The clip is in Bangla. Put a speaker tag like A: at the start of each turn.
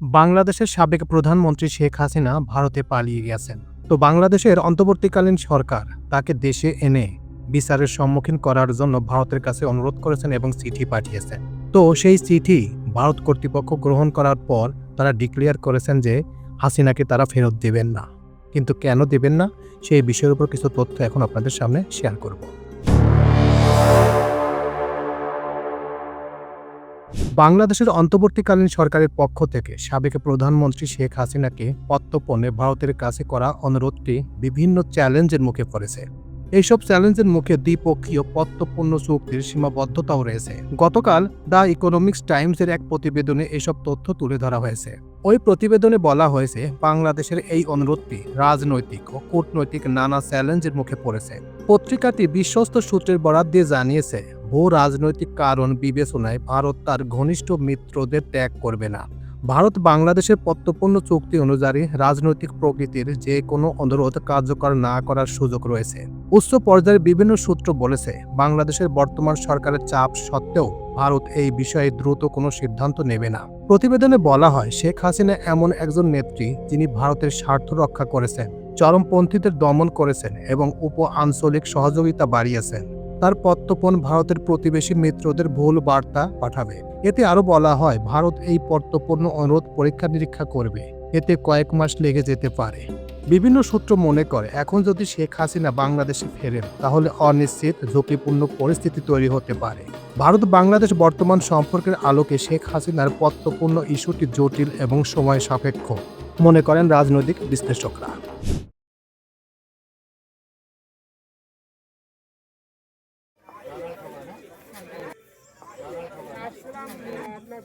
A: বাংলাদেশের সাবেক প্রধানমন্ত্রী শেখ হাসিনা ভারতে পালিয়ে গেছেন। তো বাংলাদেশের অন্তর্বর্তীকালীন সরকার তাকে দেশে এনে বিচারের সম্মুখীন করার জন্য ভারতের কাছে অনুরোধ করেছেন এবং চিঠি পাঠিয়েছেন। তো সেই চিঠি ভারত কর্তৃপক্ষ গ্রহণ করার পর তারা ডিক্লেয়ার করেছেন যে হাসিনাকে তারা ফেরত দেবেন না। কিন্তু কেন দেবেন না? সেই বিষয়ের উপর কিছু তথ্য এখন আপনাদের সামনে শেয়ার করব। বাংলাদেশের অন্তর্বর্তীকালীন সরকারের পক্ষ থেকে সাবেক প্রধানমন্ত্রী শেখ হাসিনাকে প্রত্যর্পণে ভারতের কাছে করা অনুরোধটি বিভিন্ন চ্যালেঞ্জের মুখে পড়েছে। এইসব চ্যালেঞ্জের মুখে দ্বিপক্ষীয় প্রত্যর্পণ চুক্তির সীমাবদ্ধতাও রয়েছে। গতকাল দ্য ইকোনমিক্স টাইমসের এক প্রতিবেদনে এসব তথ্য তুলে ধরা হয়েছে। ওই প্রতিবেদনে বলা হয়েছে, বাংলাদেশের এই অনুরোধটি রাজনৈতিক ও কূটনৈতিক নানা চ্যালেঞ্জের মুখে পড়েছে। পত্রিকাটি বিশ্বস্ত সূত্রের বরাত দিয়ে জানিয়েছে ভূ রাজনৈতিক কারণ বিবেচনায় ভারত তার ঘনিষ্ঠ মিত্রদের ত্যাগ করবে না। ভারত বাংলাদেশের প্রত্যর্পণ চুক্তি অনুযায়ী রাজনৈতিক প্রকৃতির যে কোনো অনুরোধ কার্যকর না করার সুযোগ রয়েছে। উচ্চ পর্যায়ের বিভিন্ন সূত্র বলেছে, বাংলাদেশের বর্তমান সরকারের চাপ সত্ত্বেও ভারত এই বিষয়ে দ্রুত কোনো সিদ্ধান্ত নেবে না। প্রতিবেদনে বলা হয়, শেখ হাসিনা এমন একজন নেত্রী যিনি ভারতের স্বার্থ রক্ষা করেছেন, চরমপন্থীদের দমন করেছেন এবং উপ আঞ্চলিক সহযোগিতা বাড়িয়েছেন। তার প্রত্যর্পণ ভারতের প্রতিবেশী মিত্রদের ভুল বার্তা পাঠাবে। এতে আরও বলা হয়, ভারত এই প্রত্যর্পণ অনুরোধ পরীক্ষা নিরীক্ষা করবে। এতে কয়েক মাস লেগে যেতে পারে। বিভিন্ন সূত্র মনে করে, এখন যদি শেখ হাসিনা বাংলাদেশে ফেরেন, তাহলে অনিশ্চিত, ঝুঁকিপূর্ণ পরিস্থিতি তৈরি হতে পারে। ভারত বাংলাদেশ বর্তমান সম্পর্কের আলোকে শেখ হাসিনার প্রত্যর্পণ ইস্যুটি জটিল এবং সময় সাপেক্ষ, মনে করেন রাজনৈতিক বিশ্লেষকরা। আপনার